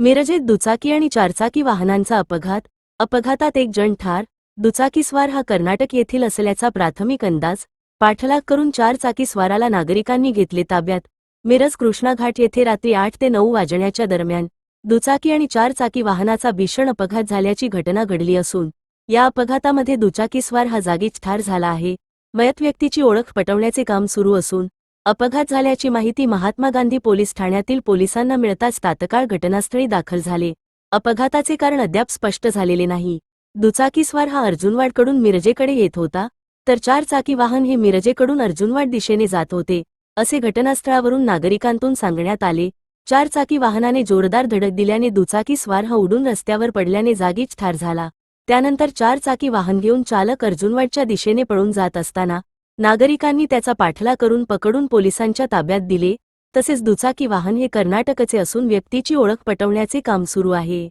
मिरजेत दुचाकी आणि चारचाकी वाहनांचा अपघात अपघातात एक जण ठार दुचाकीस्वार हा कर्नाटक येथील असल्याचा प्राथमिक अंदाज पाठलाग करून चारचाकी स्वाराला नागरिकांनी घेतले ताब्यात. मिरज कृष्णाघाट येथे रात्री आठ ते नऊ वाजण्याच्या दरम्यान दुचाकी आणि चारचाकी वाहनाचा भीषण अपघात झाल्याची घटना घडली असून या अपघातामध्ये दुचाकीस्वार हा जागीच ठार झाला आहे. मयत व्यक्तीची ओळख पटवण्याचे काम सुरू असून अपघात झाल्याची माहिती महात्मा गांधी पोलीस ठाण्यातील पोलिसांना मिळताच तात्काळ घटनास्थळी दाखल झाले. अपघाताचे कारण अद्याप स्पष्ट झालेले नाही. दुचाकीस्वार हा अर्जुनवाडकडून मिरजेकडे येत होता तर चार चाकी वाहन हे मिरजेकडून अर्जुनवाड दिशेने जात होते असे घटनास्थळावरून नागरिकांतून सांगण्यात आले. चारचाकी वाहनाने जोरदार धडक दिल्याने दुचाकी स्वार हा उडून रस्त्यावर पडल्याने जागीच ठार झाला. त्यानंतर चारचाकी वाहन घेऊन चालक अर्जुनवाडच्या दिशेने पळून जात असताना नागरिकांनी त्याचा पाठला करून पकडून पोलिसांच्या ताब्यात दिले तसेच दुचाकी वाहन हे कर्नाटकचे असून व्यक्तीची ओळख पटवण्याचे काम सुरू आहे.